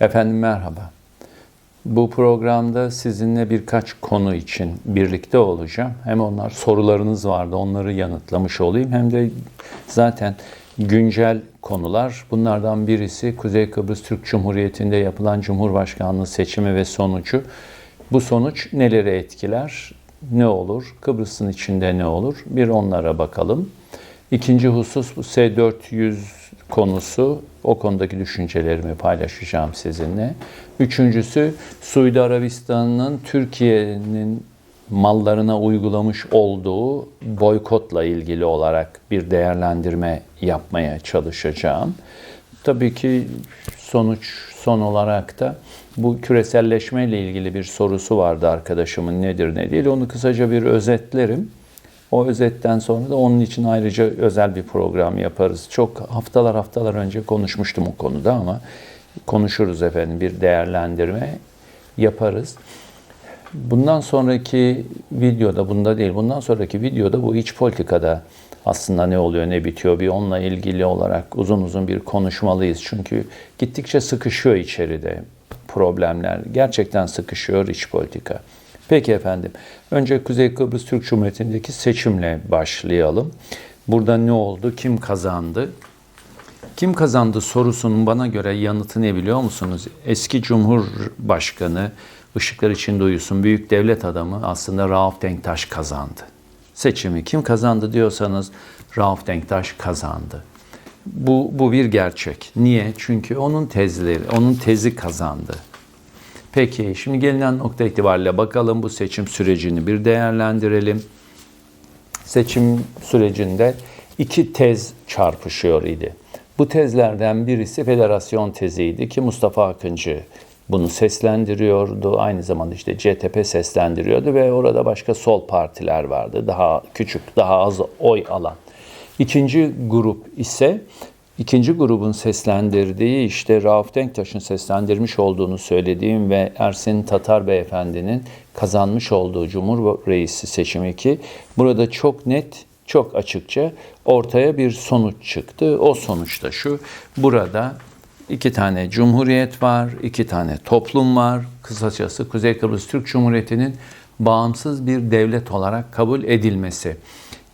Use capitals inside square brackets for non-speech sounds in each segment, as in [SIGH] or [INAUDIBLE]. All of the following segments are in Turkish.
Efendim merhaba. Bu programda sizinle birkaç konu için birlikte olacağım. Hem onlar sorularınız vardı onları yanıtlamış olayım hem de zaten güncel konular. Bunlardan birisi Kuzey Kıbrıs Türk Cumhuriyeti'nde yapılan Cumhurbaşkanlığı seçimi ve sonucu. Bu sonuç neleri etkiler? Ne olur? Kıbrıs'ın içinde ne olur? Bir onlara bakalım. İkinci husus bu S-400 konusu. O konudaki düşüncelerimi paylaşacağım sizinle. Üçüncüsü Suudi Arabistan'ın Türkiye'nin mallarına uygulamış olduğu boykotla ilgili olarak bir değerlendirme yapmaya çalışacağım. Tabii ki sonuç son olarak da bu küreselleşme ile ilgili bir sorusu vardı arkadaşımın nedir ne değil. Onu kısaca bir özetlerim. O özetten sonra da onun için ayrıca özel bir program yaparız. Çok haftalar haftalar önce konuşmuştum o konuda ama konuşuruz efendim bir değerlendirme yaparız. Bundan sonraki videoda bunda değil, bundan sonraki videoda bu iç politikada aslında ne oluyor ne bitiyor bir onunla ilgili olarak uzun uzun bir konuşmalıyız. Çünkü gittikçe sıkışıyor içeride problemler. Gerçekten sıkışıyor iç politika. Peki efendim. Önce Kuzey Kıbrıs Türk Cumhuriyeti'ndeki seçimle başlayalım. Burada ne oldu? Kim kazandı? Kim kazandı sorusunun bana göre yanıtı ne biliyor musunuz? Eski Cumhurbaşkanı ışıklar içinde uyusun büyük devlet adamı aslında Rauf Denktaş kazandı. Seçimi kim kazandı diyorsanız Rauf Denktaş kazandı. Bu, bu bir gerçek. Niye? Çünkü onun tezleri, onun tezi kazandı. Peki şimdi gelinen nokta itibariyle bakalım bu seçim sürecini bir değerlendirelim. Seçim sürecinde iki tez çarpışıyor idi. Bu tezlerden birisi federasyon teziydi ki Mustafa Akıncı bunu seslendiriyordu. Aynı zamanda işte CTP seslendiriyordu ve orada başka sol partiler vardı. Daha küçük, daha az oy alan. İkinci grup ise İkinci grubun seslendirdiği işte Rauf Denktaş'ın seslendirmiş olduğunu söylediğim ve Ersin Tatar Beyefendi'nin kazanmış olduğu Cumhur seçimi ki burada çok net, çok açıkça ortaya bir sonuç çıktı. O sonuç da şu, burada iki tane cumhuriyet var, iki tane toplum var. Kısacası Kuzey Kıbrıs Türk Cumhuriyeti'nin bağımsız bir devlet olarak kabul edilmesi.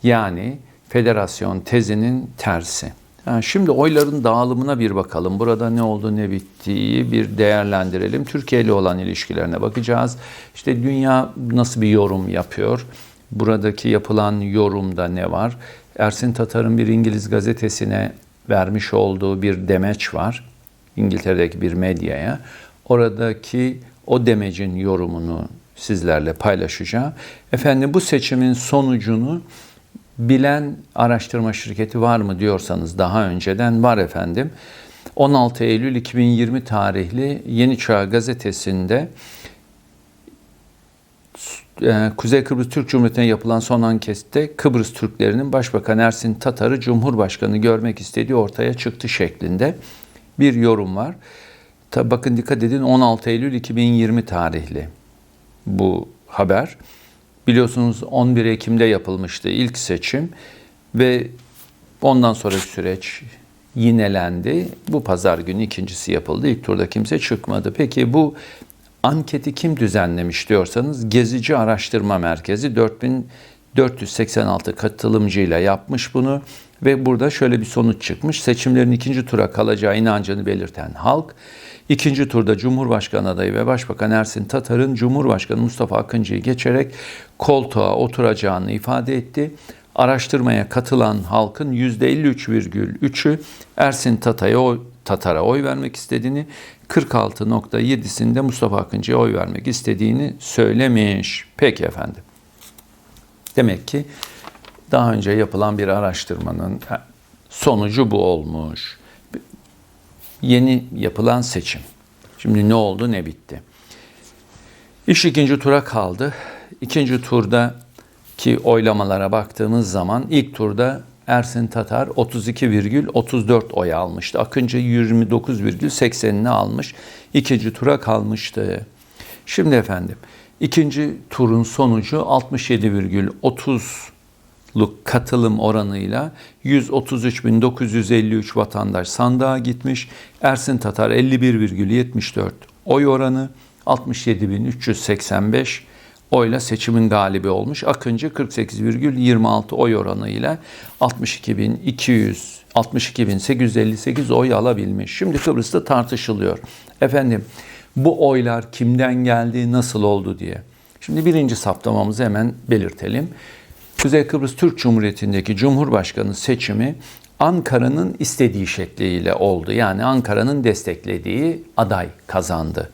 Yani federasyon tezinin tersi. Şimdi oyların dağılımına bir bakalım. Burada ne oldu ne bittiği bir değerlendirelim. Türkiye ile olan ilişkilerine bakacağız. İşte dünya nasıl bir yorum yapıyor? Buradaki yapılan yorumda ne var? Ersin Tatar'ın bir İngiliz gazetesine vermiş olduğu bir demeç var. İngiltere'deki bir medyaya. Oradaki o demecin yorumunu sizlerle paylaşacağım. Efendim bu seçimin sonucunu bilen araştırma şirketi var mı diyorsanız daha önceden var efendim. 16 Eylül 2020 tarihli Yeni Çağ gazetesinde e, Kuzey Kıbrıs Türk Cumhuriyeti'ne yapılan son ankette Kıbrıs Türklerinin Başbakan Ersin Tatar'ı Cumhurbaşkanı görmek istediği ortaya çıktı şeklinde bir yorum var. Tabi bakın dikkat edin 16 Eylül 2020 tarihli bu haber. Biliyorsunuz 11 Ekim'de yapılmıştı ilk seçim ve ondan sonra süreç yinelendi. Bu pazar günü ikincisi yapıldı. İlk turda kimse çıkmadı. Peki bu anketi kim düzenlemiş diyorsanız Gezici Araştırma Merkezi 4486 katılımcıyla yapmış bunu ve burada şöyle bir sonuç çıkmış. Seçimlerin ikinci tura kalacağı inancını belirten halk İkinci turda Cumhurbaşkanı adayı ve Başbakan Ersin Tatar'ın Cumhurbaşkanı Mustafa Akıncı'yı geçerek koltuğa oturacağını ifade etti. Araştırmaya katılan halkın %53,3'ü Ersin Tatar'a oy, Tatar'a oy vermek istediğini, 46.7'sinde Mustafa Akıncı'ya oy vermek istediğini söylemiş. Peki efendim. Demek ki daha önce yapılan bir araştırmanın sonucu bu olmuş yeni yapılan seçim. Şimdi ne oldu ne bitti. İş ikinci tura kaldı. İkinci turda ki oylamalara baktığımız zaman ilk turda Ersin Tatar 32,34 oy almıştı. Akıncı 29,80'ini almış. İkinci tura kalmıştı. Şimdi efendim ikinci turun sonucu 67,30 katılım oranıyla 133.953 vatandaş sandığa gitmiş. Ersin Tatar 51,74 oy oranı 67.385 oyla seçimin galibi olmuş. Akıncı 48,26 oy oranıyla 62.200 62.858 oy alabilmiş. Şimdi Kıbrıs'ta tartışılıyor. Efendim bu oylar kimden geldi, nasıl oldu diye. Şimdi birinci saptamamızı hemen belirtelim. Kuzey Kıbrıs Türk Cumhuriyeti'ndeki Cumhurbaşkanı seçimi Ankara'nın istediği şekliyle oldu. Yani Ankara'nın desteklediği aday kazandı.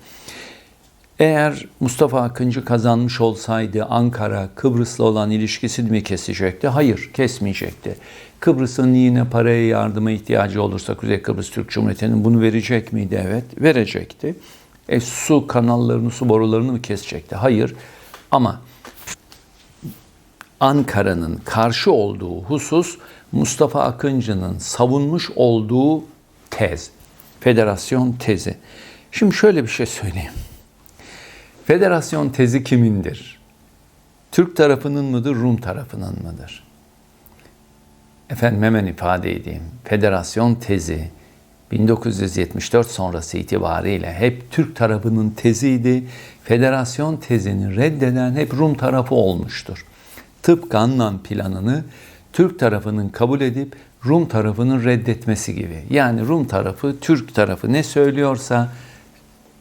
Eğer Mustafa Akıncı kazanmış olsaydı Ankara Kıbrıs'la olan ilişkisini mi kesecekti? Hayır, kesmeyecekti. Kıbrıs'ın yine paraya yardıma ihtiyacı olursa Kuzey Kıbrıs Türk Cumhuriyeti'nin bunu verecek miydi? Evet, verecekti. E, su kanallarını, su borularını mı kesecekti? Hayır. Ama Ankara'nın karşı olduğu husus Mustafa Akıncı'nın savunmuş olduğu tez. Federasyon tezi. Şimdi şöyle bir şey söyleyeyim. Federasyon tezi kimindir? Türk tarafının mıdır, Rum tarafının mıdır? Efendim hemen ifade edeyim. Federasyon tezi 1974 sonrası itibariyle hep Türk tarafının teziydi. Federasyon tezini reddeden hep Rum tarafı olmuştur. Tıpkı Annan planını Türk tarafının kabul edip Rum tarafının reddetmesi gibi. Yani Rum tarafı, Türk tarafı ne söylüyorsa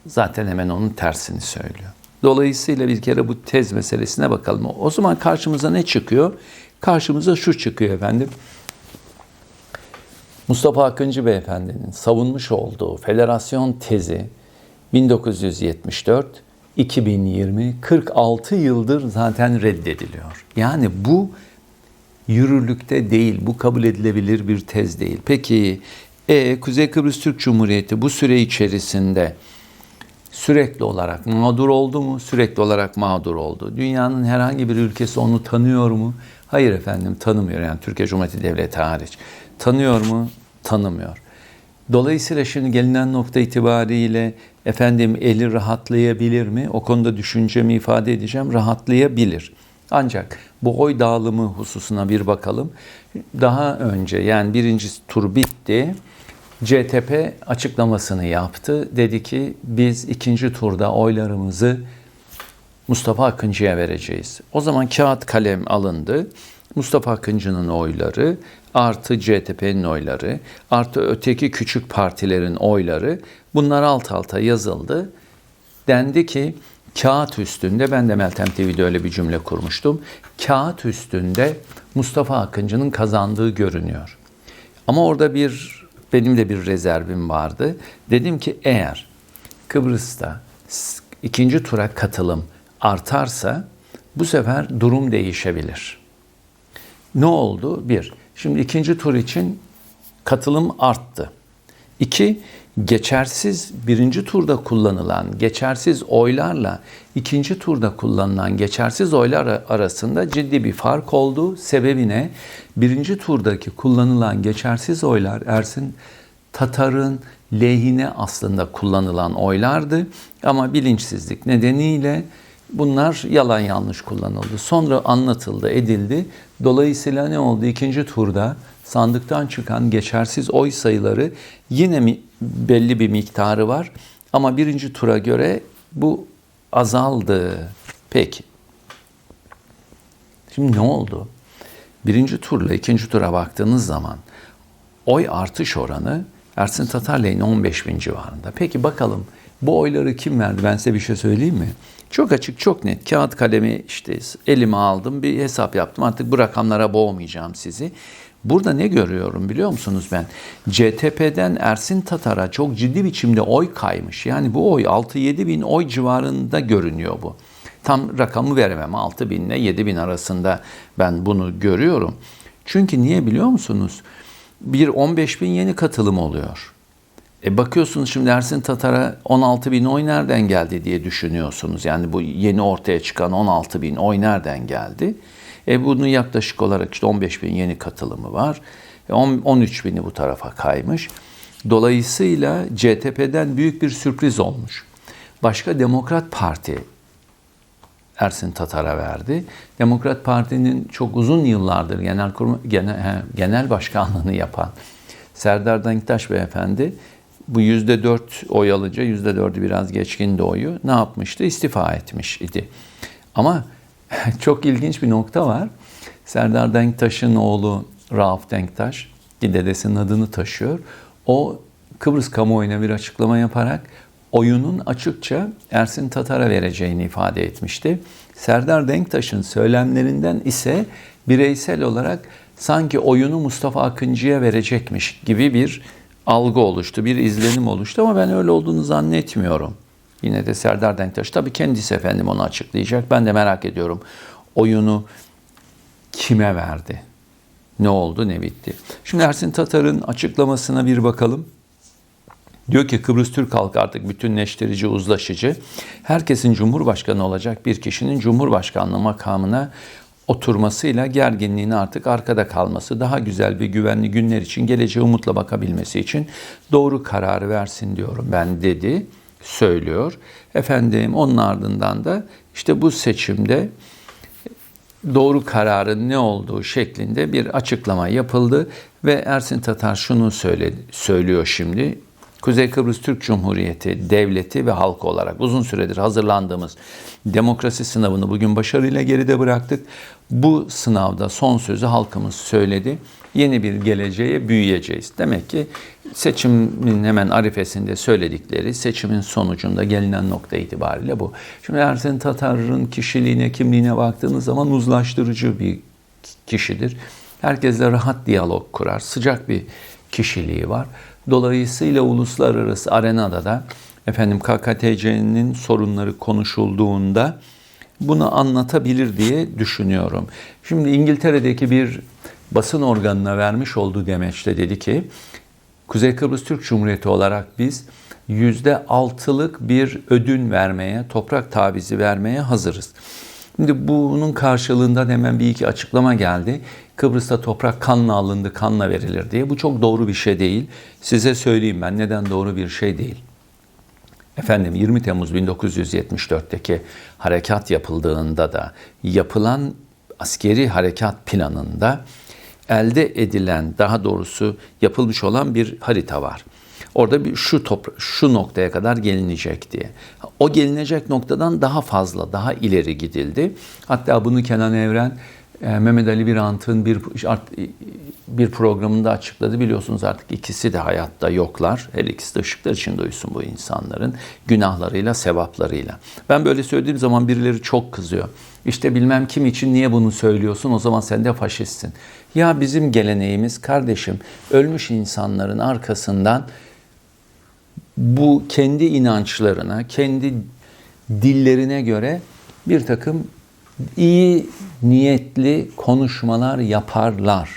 zaten hemen onun tersini söylüyor. Dolayısıyla bir kere bu tez meselesine bakalım. O zaman karşımıza ne çıkıyor? Karşımıza şu çıkıyor efendim. Mustafa Akıncı Beyefendi'nin savunmuş olduğu federasyon tezi 1974 2020 46 yıldır zaten reddediliyor. Yani bu yürürlükte değil, bu kabul edilebilir bir tez değil. Peki e, Kuzey Kıbrıs Türk Cumhuriyeti bu süre içerisinde sürekli olarak mağdur oldu mu? Sürekli olarak mağdur oldu. Dünyanın herhangi bir ülkesi onu tanıyor mu? Hayır efendim tanımıyor. Yani Türkiye Cumhuriyeti Devleti hariç. Tanıyor mu? Tanımıyor. Dolayısıyla şimdi gelinen nokta itibariyle efendim eli rahatlayabilir mi? O konuda düşüncemi ifade edeceğim. Rahatlayabilir. Ancak bu oy dağılımı hususuna bir bakalım. Daha önce yani birinci tur bitti. CTP açıklamasını yaptı. Dedi ki biz ikinci turda oylarımızı Mustafa Akıncı'ya vereceğiz. O zaman kağıt kalem alındı. Mustafa Akıncı'nın oyları artı CTP'nin oyları artı öteki küçük partilerin oyları bunlar alt alta yazıldı. Dendi ki kağıt üstünde ben de Meltem TV'de öyle bir cümle kurmuştum. Kağıt üstünde Mustafa Akıncı'nın kazandığı görünüyor. Ama orada bir benim de bir rezervim vardı. Dedim ki eğer Kıbrıs'ta ikinci tura katılım artarsa bu sefer durum değişebilir. Ne oldu? Bir, şimdi ikinci tur için katılım arttı. İki, geçersiz birinci turda kullanılan geçersiz oylarla ikinci turda kullanılan geçersiz oylar arasında ciddi bir fark oldu. Sebebi ne? Birinci turdaki kullanılan geçersiz oylar Ersin Tatar'ın lehine aslında kullanılan oylardı ama bilinçsizlik nedeniyle bunlar yalan yanlış kullanıldı. Sonra anlatıldı, edildi. Dolayısıyla ne oldu? İkinci turda sandıktan çıkan geçersiz oy sayıları yine mi belli bir miktarı var. Ama birinci tura göre bu azaldı. Peki. Şimdi ne oldu? Birinci turla ikinci tura baktığınız zaman oy artış oranı Ersin Tatar lehine 15 bin civarında. Peki bakalım bu oyları kim verdi? Ben size bir şey söyleyeyim mi? Çok açık, çok net. Kağıt kalemi işte elime aldım, bir hesap yaptım. Artık bu rakamlara boğmayacağım sizi. Burada ne görüyorum biliyor musunuz ben? CTP'den Ersin Tatar'a çok ciddi biçimde oy kaymış. Yani bu oy 6-7 bin oy civarında görünüyor bu. Tam rakamı veremem. 6 bin ile 7 bin arasında ben bunu görüyorum. Çünkü niye biliyor musunuz? Bir 15 bin yeni katılım oluyor. E bakıyorsunuz şimdi Ersin Tatar'a 16 bin oy nereden geldi diye düşünüyorsunuz. Yani bu yeni ortaya çıkan 16 bin oy nereden geldi? E bunun yaklaşık olarak işte 15 bin yeni katılımı var. E 13 bini bu tarafa kaymış. Dolayısıyla CTP'den büyük bir sürpriz olmuş. Başka Demokrat Parti Ersin Tatar'a verdi. Demokrat Parti'nin çok uzun yıllardır genel kurma, genel, genel başkanlığını yapan Serdar Denktaş beyefendi bu yüzde dört oy alınca yüzde dördü biraz geçkindi oyu ne yapmıştı? İstifa etmiş idi. Ama [LAUGHS] çok ilginç bir nokta var. Serdar Denktaş'ın oğlu Rauf Denktaş ki dedesinin adını taşıyor. O Kıbrıs kamuoyuna bir açıklama yaparak oyunun açıkça Ersin Tatar'a vereceğini ifade etmişti. Serdar Denktaş'ın söylemlerinden ise bireysel olarak sanki oyunu Mustafa Akıncı'ya verecekmiş gibi bir algı oluştu, bir izlenim oluştu ama ben öyle olduğunu zannetmiyorum. Yine de Serdar Denktaş tabii kendisi efendim onu açıklayacak. Ben de merak ediyorum oyunu kime verdi? Ne oldu, ne bitti? Şimdi Ersin Tatar'ın açıklamasına bir bakalım. Diyor ki Kıbrıs Türk halkı artık bütünleştirici, uzlaşıcı, herkesin cumhurbaşkanı olacak bir kişinin cumhurbaşkanlığı makamına oturmasıyla gerginliğin artık arkada kalması, daha güzel ve güvenli günler için geleceğe umutla bakabilmesi için doğru kararı versin diyorum ben dedi, söylüyor. Efendim onun ardından da işte bu seçimde doğru kararın ne olduğu şeklinde bir açıklama yapıldı ve Ersin Tatar şunu söyledi, söylüyor şimdi. Kuzey Kıbrıs Türk Cumhuriyeti devleti ve halkı olarak uzun süredir hazırlandığımız demokrasi sınavını bugün başarıyla geride bıraktık. Bu sınavda son sözü halkımız söyledi. Yeni bir geleceğe büyüyeceğiz. Demek ki seçimin hemen arifesinde söyledikleri seçimin sonucunda gelinen nokta itibariyle bu. Şimdi Ersin Tatar'ın kişiliğine, kimliğine baktığınız zaman uzlaştırıcı bir kişidir. Herkesle rahat diyalog kurar. Sıcak bir kişiliği var. Dolayısıyla uluslararası arenada da efendim KKTC'nin sorunları konuşulduğunda bunu anlatabilir diye düşünüyorum. Şimdi İngiltere'deki bir basın organına vermiş olduğu demeçte dedi ki Kuzey Kıbrıs Türk Cumhuriyeti olarak biz yüzde altılık bir ödün vermeye, toprak tavizi vermeye hazırız. Şimdi bunun karşılığında hemen bir iki açıklama geldi. Kıbrıs'ta toprak kanla alındı, kanla verilir diye. Bu çok doğru bir şey değil. Size söyleyeyim ben neden doğru bir şey değil. Efendim 20 Temmuz 1974'teki harekat yapıldığında da yapılan askeri harekat planında elde edilen daha doğrusu yapılmış olan bir harita var. Orada bir şu topra- şu noktaya kadar gelinecek diye. O gelinecek noktadan daha fazla, daha ileri gidildi. Hatta bunu Kenan Evren Mehmet Ali Birant'ın bir bir programında açıkladı. Biliyorsunuz artık ikisi de hayatta yoklar. Her ikisi de ışıklar içinde uyusun bu insanların. Günahlarıyla, sevaplarıyla. Ben böyle söylediğim zaman birileri çok kızıyor. İşte bilmem kim için niye bunu söylüyorsun o zaman sen de faşistsin. Ya bizim geleneğimiz kardeşim ölmüş insanların arkasından bu kendi inançlarına, kendi dillerine göre bir takım iyi niyetli konuşmalar yaparlar.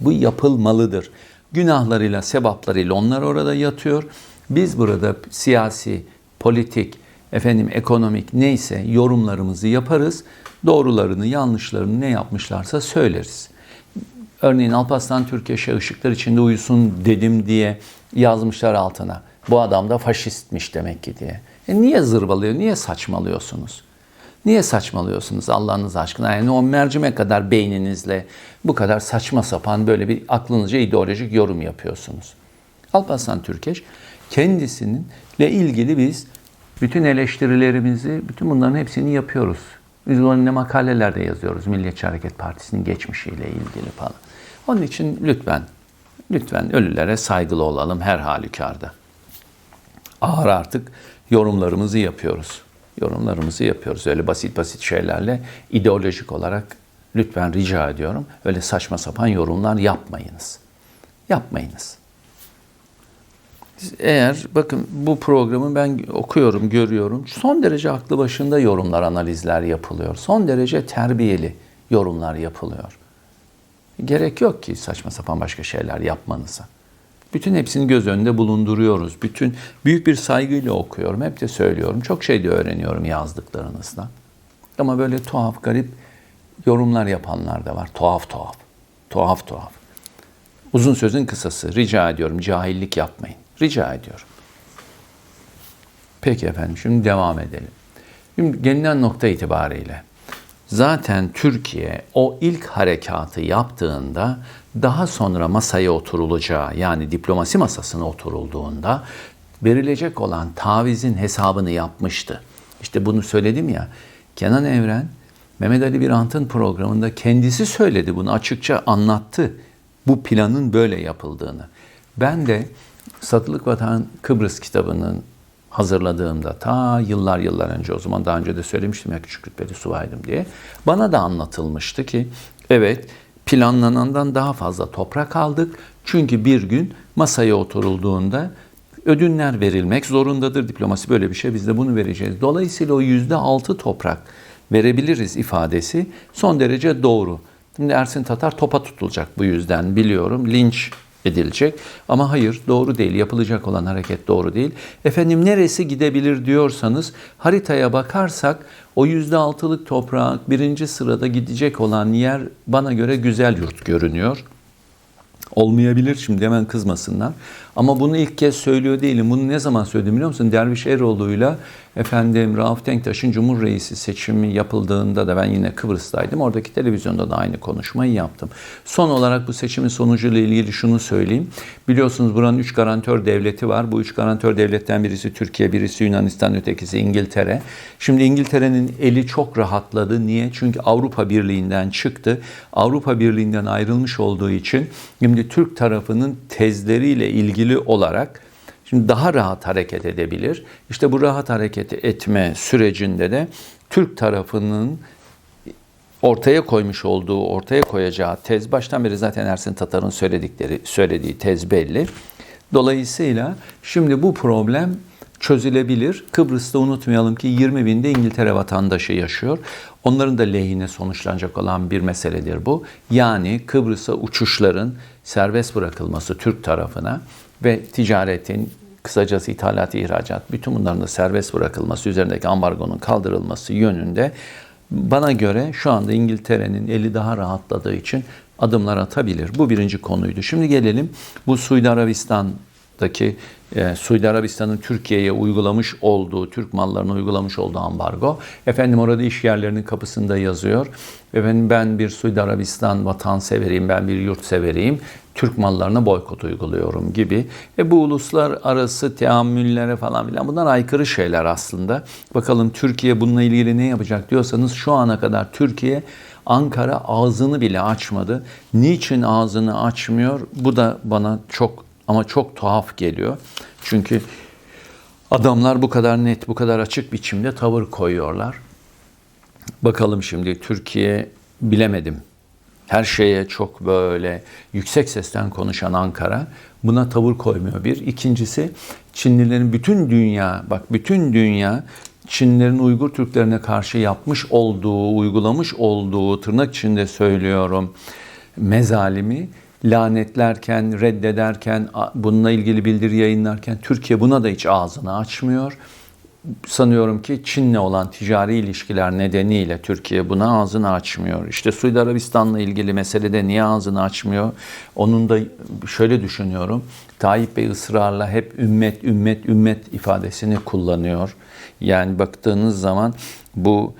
Bu yapılmalıdır. Günahlarıyla, sebaplarıyla onlar orada yatıyor. Biz burada siyasi, politik, efendim ekonomik neyse yorumlarımızı yaparız. Doğrularını, yanlışlarını ne yapmışlarsa söyleriz. Örneğin Alparslan Türkeş'e ışıklar içinde uyusun dedim diye yazmışlar altına. Bu adam da faşistmiş demek ki diye. E niye zırvalıyor, niye saçmalıyorsunuz? Niye saçmalıyorsunuz Allah'ınız aşkına? Yani o mercimek kadar beyninizle bu kadar saçma sapan böyle bir aklınızca ideolojik yorum yapıyorsunuz. Alparslan Türkeş kendisininle ilgili biz bütün eleştirilerimizi, bütün bunların hepsini yapıyoruz. Biz onunla makalelerde yazıyoruz Milliyetçi Hareket Partisi'nin geçmişiyle ilgili falan. Onun için lütfen, lütfen ölülere saygılı olalım her halükarda. Ağır artık yorumlarımızı yapıyoruz. Yorumlarımızı yapıyoruz. Öyle basit basit şeylerle ideolojik olarak lütfen rica ediyorum. Öyle saçma sapan yorumlar yapmayınız. Yapmayınız. Eğer bakın bu programı ben okuyorum, görüyorum. Son derece aklı başında yorumlar, analizler yapılıyor. Son derece terbiyeli yorumlar yapılıyor. Gerek yok ki saçma sapan başka şeyler yapmanıza. Bütün hepsini göz önünde bulunduruyoruz. Bütün büyük bir saygıyla okuyorum. Hep de söylüyorum. Çok şey de öğreniyorum yazdıklarınızdan. Ama böyle tuhaf, garip yorumlar yapanlar da var. Tuhaf tuhaf. Tuhaf tuhaf. Uzun sözün kısası. Rica ediyorum cahillik yapmayın. Rica ediyorum. Peki efendim şimdi devam edelim. Şimdi gelinen nokta itibariyle Zaten Türkiye o ilk harekatı yaptığında daha sonra masaya oturulacağı yani diplomasi masasına oturulduğunda verilecek olan tavizin hesabını yapmıştı. İşte bunu söyledim ya. Kenan Evren Mehmet Ali Birant'ın programında kendisi söyledi bunu açıkça anlattı. Bu planın böyle yapıldığını. Ben de Satılık Vatan Kıbrıs kitabının hazırladığımda ta yıllar yıllar önce o zaman daha önce de söylemiştim ya küçük rütbeli subaydım diye. Bana da anlatılmıştı ki evet planlanandan daha fazla toprak aldık. Çünkü bir gün masaya oturulduğunda ödünler verilmek zorundadır. Diplomasi böyle bir şey. Biz de bunu vereceğiz. Dolayısıyla o yüzde altı toprak verebiliriz ifadesi son derece doğru. Şimdi Ersin Tatar topa tutulacak bu yüzden biliyorum. Linç edilecek. Ama hayır doğru değil. Yapılacak olan hareket doğru değil. Efendim neresi gidebilir diyorsanız haritaya bakarsak o yüzde altılık toprak birinci sırada gidecek olan yer bana göre güzel yurt görünüyor. Olmayabilir şimdi hemen kızmasınlar. Ama bunu ilk kez söylüyor değilim. Bunu ne zaman söyledim biliyor musun? Derviş Eroğlu'yla efendim Rauf Denktaş'ın Cumhur seçimi yapıldığında da ben yine Kıbrıs'taydım. Oradaki televizyonda da aynı konuşmayı yaptım. Son olarak bu seçimin sonucuyla ilgili şunu söyleyeyim. Biliyorsunuz buranın üç garantör devleti var. Bu üç garantör devletten birisi Türkiye, birisi Yunanistan, ötekisi İngiltere. Şimdi İngiltere'nin eli çok rahatladı. Niye? Çünkü Avrupa Birliği'nden çıktı. Avrupa Birliği'nden ayrılmış olduğu için şimdi Türk tarafının tezleriyle ilgili olarak Şimdi daha rahat hareket edebilir. İşte bu rahat hareket etme sürecinde de Türk tarafının ortaya koymuş olduğu, ortaya koyacağı tez baştan beri zaten Ersin Tatar'ın söyledikleri, söylediği tez belli. Dolayısıyla şimdi bu problem çözülebilir. Kıbrıs'ta unutmayalım ki 20 binde İngiltere vatandaşı yaşıyor. Onların da lehine sonuçlanacak olan bir meseledir bu. Yani Kıbrıs'a uçuşların serbest bırakılması Türk tarafına ve ticaretin kısacası ithalat, ihracat, bütün bunların da serbest bırakılması, üzerindeki ambargonun kaldırılması yönünde bana göre şu anda İngiltere'nin eli daha rahatladığı için adımlar atabilir. Bu birinci konuydu. Şimdi gelelim bu Suudi Arabistan'daki e, Suudi Arabistan'ın Türkiye'ye uygulamış olduğu, Türk mallarına uygulamış olduğu ambargo. Efendim orada iş yerlerinin kapısında yazıyor. Efendim ben bir Suudi Arabistan vatanseveriyim, ben bir yurtseveriyim. Türk mallarına boykot uyguluyorum gibi. E bu uluslararası teamüllere falan filan bunlar aykırı şeyler aslında. Bakalım Türkiye bununla ilgili ne yapacak diyorsanız şu ana kadar Türkiye Ankara ağzını bile açmadı. Niçin ağzını açmıyor? Bu da bana çok ama çok tuhaf geliyor. Çünkü adamlar bu kadar net, bu kadar açık biçimde tavır koyuyorlar. Bakalım şimdi Türkiye bilemedim. Her şeye çok böyle yüksek sesten konuşan Ankara buna tavır koymuyor bir. İkincisi Çinlilerin bütün dünya, bak bütün dünya Çinlilerin Uygur Türklerine karşı yapmış olduğu, uygulamış olduğu tırnak içinde söylüyorum mezalimi lanetlerken, reddederken, bununla ilgili bildiri yayınlarken Türkiye buna da hiç ağzını açmıyor. Sanıyorum ki Çin'le olan ticari ilişkiler nedeniyle Türkiye buna ağzını açmıyor. İşte Suudi Arabistan'la ilgili meselede niye ağzını açmıyor? Onun da şöyle düşünüyorum. Tayyip Bey ısrarla hep ümmet, ümmet, ümmet ifadesini kullanıyor. Yani baktığınız zaman bu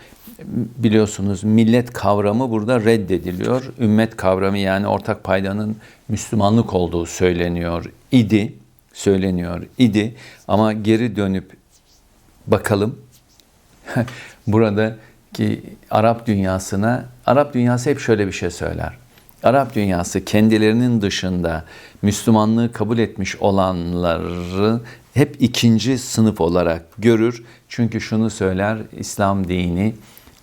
biliyorsunuz millet kavramı burada reddediliyor. Ümmet kavramı yani ortak paydanın Müslümanlık olduğu söyleniyor idi, söyleniyor idi ama geri dönüp bakalım [LAUGHS] buradaki Arap dünyasına Arap dünyası hep şöyle bir şey söyler. Arap dünyası kendilerinin dışında Müslümanlığı kabul etmiş olanları hep ikinci sınıf olarak görür. Çünkü şunu söyler, İslam dini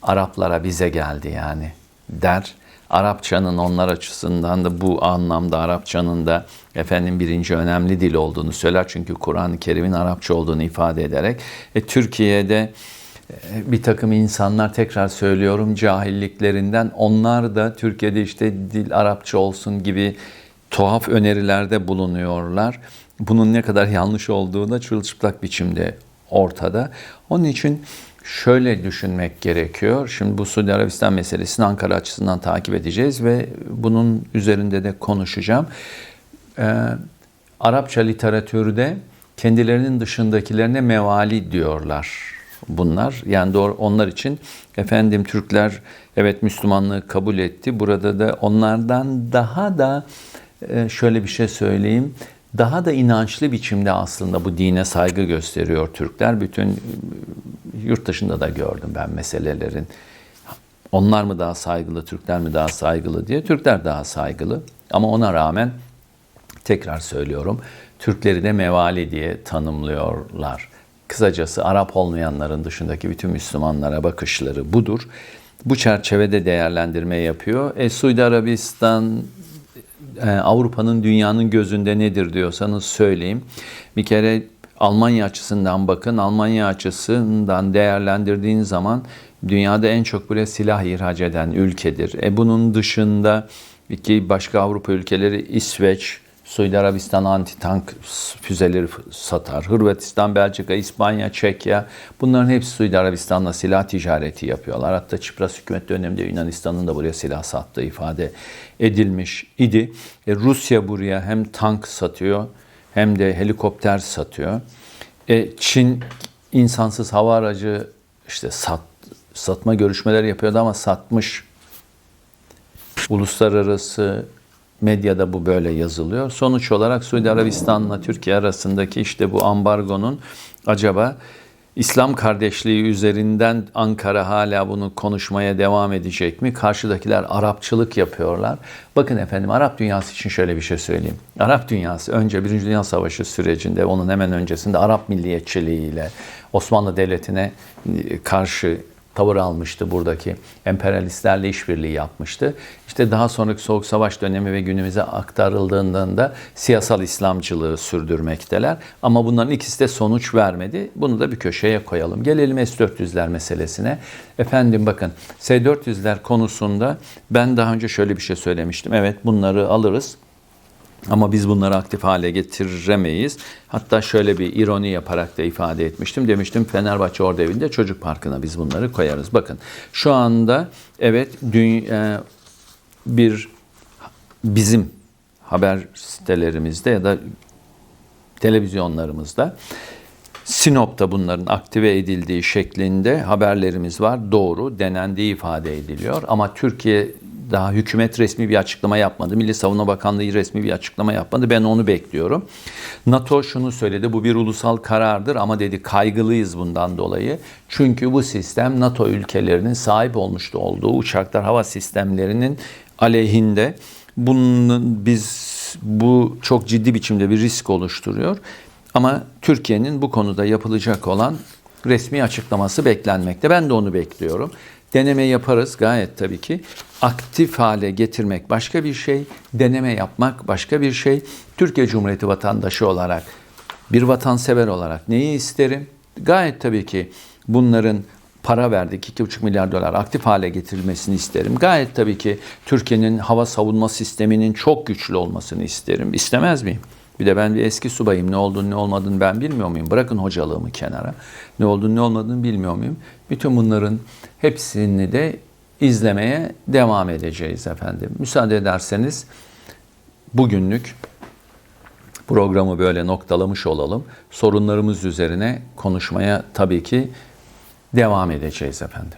Araplara bize geldi yani der. Arapçanın onlar açısından da bu anlamda Arapçanın da efendim birinci önemli dil olduğunu söyler. Çünkü Kur'an-ı Kerim'in Arapça olduğunu ifade ederek. E, Türkiye'de e, bir takım insanlar tekrar söylüyorum cahilliklerinden onlar da Türkiye'de işte dil Arapça olsun gibi tuhaf önerilerde bulunuyorlar. Bunun ne kadar yanlış olduğu da çırılçıplak biçimde ortada. Onun için şöyle düşünmek gerekiyor. Şimdi bu Suudi Arabistan meselesini Ankara açısından takip edeceğiz ve bunun üzerinde de konuşacağım. Ee, Arapça literatürde kendilerinin dışındakilerine mevali diyorlar. bunlar. Yani doğru onlar için efendim Türkler evet Müslümanlığı kabul etti. Burada da onlardan daha da e, şöyle bir şey söyleyeyim. Daha da inançlı biçimde aslında bu dine saygı gösteriyor Türkler. Bütün e, yurt dışında da gördüm ben meselelerin. Onlar mı daha saygılı, Türkler mi daha saygılı diye. Türkler daha saygılı. Ama ona rağmen tekrar söylüyorum. Türkleri de mevali diye tanımlıyorlar. Kısacası Arap olmayanların dışındaki bütün Müslümanlara bakışları budur. Bu çerçevede değerlendirme yapıyor. E, Suudi Arabistan Avrupa'nın dünyanın gözünde nedir diyorsanız söyleyeyim. Bir kere Almanya açısından bakın. Almanya açısından değerlendirdiğin zaman dünyada en çok buraya silah ihraç eden ülkedir. E bunun dışında iki başka Avrupa ülkeleri İsveç, Suudi Arabistan anti-tank füzeleri satar. Hırvatistan, Belçika, İspanya, Çekya bunların hepsi Suudi Arabistan'la silah ticareti yapıyorlar. Hatta Çipras hükümet döneminde Yunanistan'ın da buraya silah sattığı ifade edilmiş idi. E, Rusya buraya hem tank satıyor hem de helikopter satıyor. E, Çin insansız hava aracı işte sat, satma görüşmeleri yapıyordu ama satmış. Uluslararası medyada bu böyle yazılıyor. Sonuç olarak Suudi Arabistan'la Türkiye arasındaki işte bu ambargonun acaba İslam kardeşliği üzerinden Ankara hala bunu konuşmaya devam edecek mi? Karşıdakiler Arapçılık yapıyorlar. Bakın efendim Arap dünyası için şöyle bir şey söyleyeyim. Arap dünyası önce Birinci Dünya Savaşı sürecinde onun hemen öncesinde Arap milliyetçiliğiyle Osmanlı Devleti'ne karşı tavır almıştı buradaki emperyalistlerle işbirliği yapmıştı. İşte daha sonraki Soğuk Savaş dönemi ve günümüze aktarıldığında da siyasal İslamcılığı sürdürmekteler. Ama bunların ikisi de sonuç vermedi. Bunu da bir köşeye koyalım. Gelelim S-400'ler meselesine. Efendim bakın S-400'ler konusunda ben daha önce şöyle bir şey söylemiştim. Evet bunları alırız. Ama biz bunları aktif hale getiremeyiz. Hatta şöyle bir ironi yaparak da ifade etmiştim. Demiştim Fenerbahçe Orada Evi'nde çocuk parkına biz bunları koyarız. Bakın şu anda evet dünya, bir bizim haber sitelerimizde ya da televizyonlarımızda Sinop'ta bunların aktive edildiği şeklinde haberlerimiz var. Doğru, denendiği ifade ediliyor. Ama Türkiye daha hükümet resmi bir açıklama yapmadı. Milli Savunma Bakanlığı resmi bir açıklama yapmadı. Ben onu bekliyorum. NATO şunu söyledi. Bu bir ulusal karardır ama dedi kaygılıyız bundan dolayı. Çünkü bu sistem NATO ülkelerinin sahip olmuştu olduğu uçaklar hava sistemlerinin aleyhinde. Bunun biz bu çok ciddi biçimde bir risk oluşturuyor. Ama Türkiye'nin bu konuda yapılacak olan resmi açıklaması beklenmekte. Ben de onu bekliyorum. Deneme yaparız gayet tabii ki. Aktif hale getirmek başka bir şey, deneme yapmak başka bir şey. Türkiye Cumhuriyeti vatandaşı olarak, bir vatansever olarak neyi isterim? Gayet tabii ki bunların para verdik 2,5 milyar dolar aktif hale getirilmesini isterim. Gayet tabii ki Türkiye'nin hava savunma sisteminin çok güçlü olmasını isterim. İstemez miyim? Bir de ben bir eski subayım. Ne olduğunu ne olmadığını ben bilmiyor muyum? Bırakın hocalığımı kenara. Ne olduğunu ne olmadığını bilmiyor muyum? Bütün bunların hepsini de izlemeye devam edeceğiz efendim. Müsaade ederseniz bugünlük programı böyle noktalamış olalım. Sorunlarımız üzerine konuşmaya tabii ki devam edeceğiz efendim.